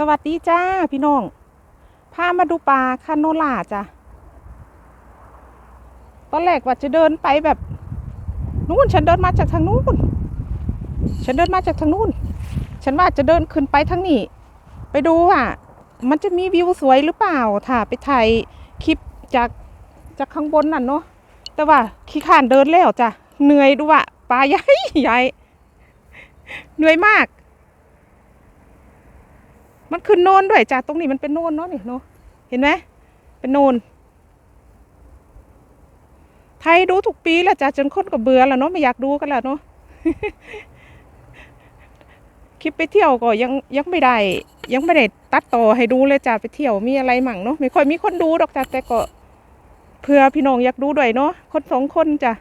สวัสดีจ้าพี่น้อง พามาดูปลาคาโนล่าจ้ะ ตอนแรกว่าจะเดินไปแบบนู้นฉันเดินมาจากทางนู้น ฉันเดินมาจากทางนู้น ฉันว่าจะเดินขึ้นไปทางนี้ ไปดูว่ามันจะมีวิวสวยหรือเปล่าถ้าไปถ่ายคลิปจากจากข้างบนนั่นเนาะ แต่ว่าขี้ข้านเดินแล้วจ้ะ เหนื่อยดูว่าปลาใหญ่ใหญ่ เหนื่อยมาก มันขึ้นโนนด้วยจ้ะตรงนี้มันเป็นโนนเนาะนี่เนาะเห็นไหมเป็นโนนไทยดูทุกปีแหละจ้ะจนคนก็เบื่อแล้วเนาะไม่อยากดูกันแล้วเนาะคลิปไปเที่ยวก็ยังยังไม่ได้ ยังไม่ได้ตัดต่อให้ดูเลยจ้ะไปเที่ยวมีอะไรมั่งเนาะไม่ค่อยมีคนดูดอกจ้ะแต่ก็เผื่อพี่น้องอยากดูด้วยเนาะคนสองคนจ้ะ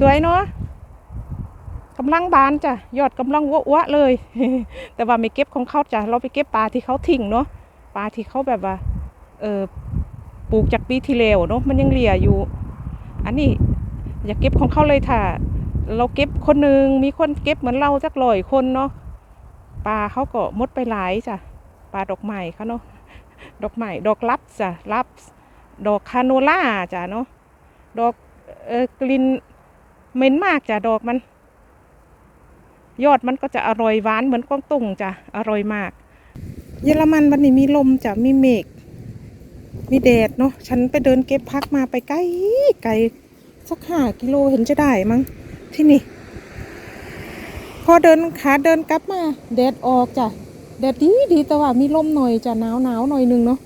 สวยเนาะ กำลังบานจ้ะยอดกำลังวะๆเลย แต่ว่าไม่เก็บของเขาจ้ะเราไปเก็บปลาที่เขาทิ้งเนาะปลาที่เขาแบบว่าเออปลูกจากปีที่แล้วเนาะมันยังเหลี่ยอยู่ อันนี้อย่าเก็บของเขาเลยค่ะ เราเก็บคนหนึ่งมีคนเก็บเหมือนเราจักร้อยคนเนาะปลาเขาก็มดไปหลายจ้ะปลาดอกไม้เขาเนาะดอกไม้ดอกลับจ้ะลับดอกคาโนล่าจ้ะเนาะดอกเออกลิ่นเหม็นมากจ้ะดอกมัน ยอดมันก็จะอร่อยหวานเหมือนกวางตุ้งจ้ะอร่อยมาก เยอรมันวันนี้มีลมจ้ะมีเมฆมีแดดเนาะฉันไปเดินเก็บพักมาไปไกลไกลสักห้ากิโลเห็นจะได้มั้งที่นี่ พอเดินขาเดินกลับมาแดดออกจ้ะแดดดีดีแต่ว่ามีลมหน่อยจ้ะหนาวหนาวหน่อยนึงเนาะ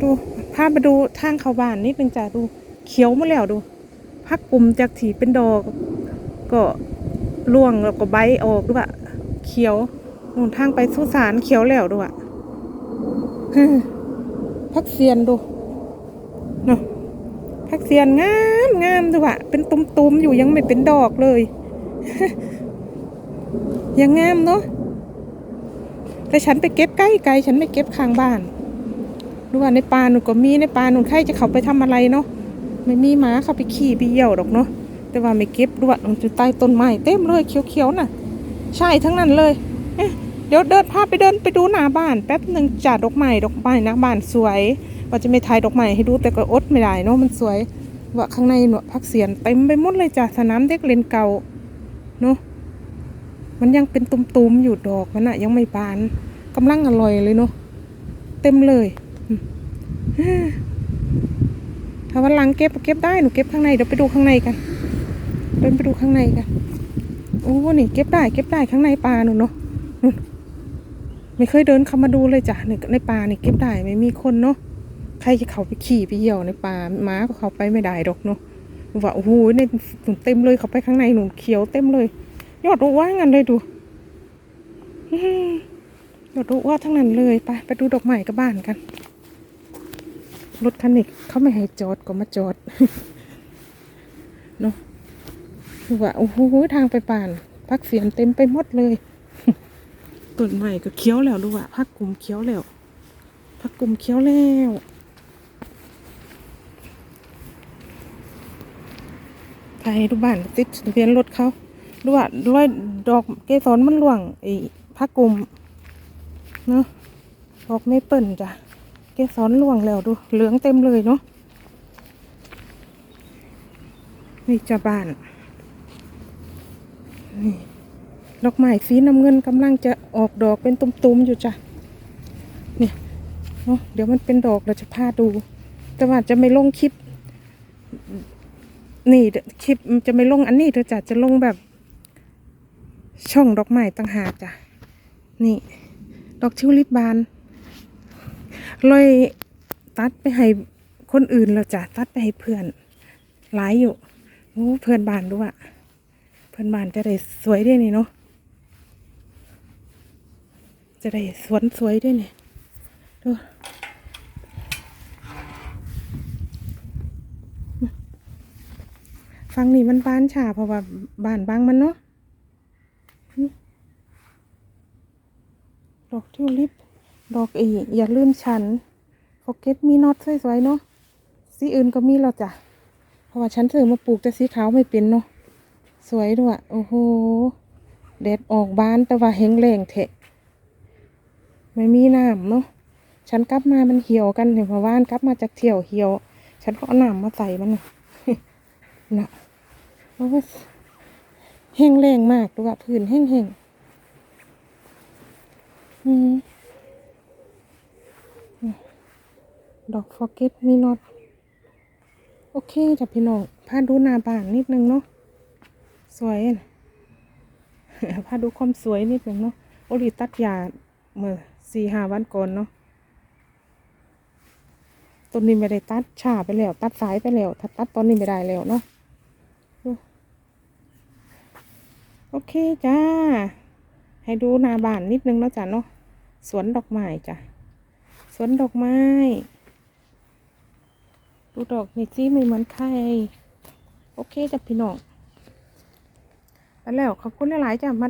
ดูพามาดูทางเข้าบ้านนิดนึงจ้ะดูเขียวมาแล้วดูพักกลุ่มจากถีเป็นดอกก็ ร่วงแล้วก็ใบออกด้วยอะเขียวหนู่นทางไปสุสานเขียวแล้วด้วยอะฮึ่มพักเซียนดูเนาะพักเซียนงามงามด้วยอะเป็นตุ่มๆอยู่ยังไม่เป็นดอกเลยยังงามเนาะแต่ฉันไปเก็บใกล้ไกลฉันไม่เก็บข้างบ้านดูว่าในป่าหนูก็มีในป่าหนูใครจะเขาไปทำอะไรเนาะไม่มีหมาเขาไปขี่ไปเยี่ยวดอกเนาะ แต่ว่าไม่เก็บด้วยมันอยู่ใต้ต้นไม้เต็มเลยเขียวๆน่ะ ใช่ทั้งนั้นเลยเเดี๋ยวเดินพาไปเดินไปดูหน้าบ้าน แป๊บหนึ่งจัดดอกไม้ดอกไม้น้าบ้านสวยว่าจะไม่ถ่ายดอกไม้ให้ดูแต่ก็อดไม่ได้เนาะมันสวย ว่าข้างในเนาะพักเสียนเต็มไปหมดเลยจ้ะสนามเด็กเล่นเก่าเนาะมันยังเป็นตุ่มๆอยู่ดอกมันอะยังไม่บานกำลังอร่อยเลยเนาะเต็มเลยถ้าวันหลังเก็บเก็บได้หนูเก็บข้างในเดี๋ยวไปดูข้างในกัน เดินไปดูข้างในกันโอ้นี่เก็บได้เก็บได้ข้างในป่าหนูเนาะนู่นไม่เคยเดินเข้ามาดูเลยจ้ะในในป่านี่เก็บได้ไม่มีคนเนาะใครจะเขาไปขี่ไปเหี่ยวในป่าม้าก็เขาไปไม่ได้ดอกเนาะว่าโอ้โหในหนุนเต็มเลยเขาไปข้างในหนุนเขียวเต็มเลย ยอดรู้ว่างันเลยดูยอดรู้ว่าทั้งนั้นเลยไปไปดูดอกไม้กับบ้านกันรถคันนี้เขาไม่ให้จอดก็มาจอดเนาะ คือว่าโอ้โหทางไปป่านพักเสียนเต็มไปหมดเลยต้นใหม่ก็เคี้ยวแล้วดูว่าพักกลุ่มเคี้ยวแล้วพักกลุ่มเคี้ยวแล้วพายดูบ้านติดเบียนรถเขาดูว่าร้อยดอกเกสรมันหลวงไอ้พักกลุ่มเนาะดอกไม่เปิ่นจ้ะเกสรหลวงแล้วดูเหลืองเต็มเลยเนาะนี่จะบ้าน นี่ดอกไม้สีน้ำเงินกำลังจะออกดอกเป็นตุ่มๆอยู่จ้ะนี่เนาะเดี๋ยวมันเป็นดอกเราจะพาดู แต่ว่าจะไม่ลงคลิป นี่คลิปจะไม่ลงอันนี้เดี๋ยวจ้ะจะลงแบบ ช่องดอกไม้ต่างหากจ้ะนี่ ดอกทิวลิปบานลอยตัดไปให้คนอื่นแล้วจ้ะตัดไปให้เพื่อนหลายอยู่โอ้เพื่อนบานด้วย พื่อนบ้านจะได้สวยด้วยนี่เนาะจะได้สวนสวยด้วยนี่ดูฟังนี่มันบานฉาเพราะว่าบ้านบางมันเนาะดอกทิวลิปดอกอีอย่าลืมฉันโฟเกตมีน็อตสวยๆเนาะสีอื่นก็มีแล้วจ้ะเพราะว่าฉันซื้อมาปลูกแต่สีขาวไม่เป็นเนาะ สวยด้วย โอ้โหแดดออกบ้านแต่ว่าแห้งแรงเทะไม่มีน้ำเนาะ ฉันกลับมามันเหี่ยวกันเห็นพะว่านกลับมาจากเที่ยวเหี่ยว ฉันก็เอาน้ำมาใส่มันนะน่ะเพราะว่าแห้งแรงมากดูว่าพื้นแห้งแห้งดอกฟอเกตมีนอตโอเคจ้ะพี่น้องพาดูหน้าบ้านนิดนึงเนาะ สวยพาดูความสวยนิดนึงเนาะโอลิตัดยาเมื่อสี่ห้าวันก่อนเนาะต้นนี้ไม่ได้ตัดฉาไปแล้ว ตัดสายไปแล้วถ้าตัดต้นนี้ไม่ได้แล้วเนาะโอเคจ้า ให้ดูหน้าบ้านนิดนึงเนาะจ้ะเนาะสวนดอกไม้จ้ะสวนดอกไม้ ดูดอกนี่สิไม่เหมือนใคร โอเคจ้ะพี่น้อง ไปแล้วขอบคุณหลายๆจ้ะมา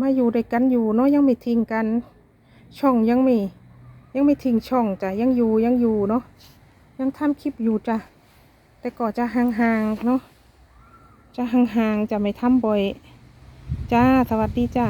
มาอยู่ด้วยกันอยู่เนาะยังไม่ทิ้งกัน ช่องยังไม่ยังไม่ทิ้งช่องจ้ะยังอยู่ยังอยู่เนาะยังทำคลิปอยู่จ้ะแต่ก็จะห่างๆเนาะจะห่างๆจะไม่ทำบ่อย จ้าสวัสดีจ้า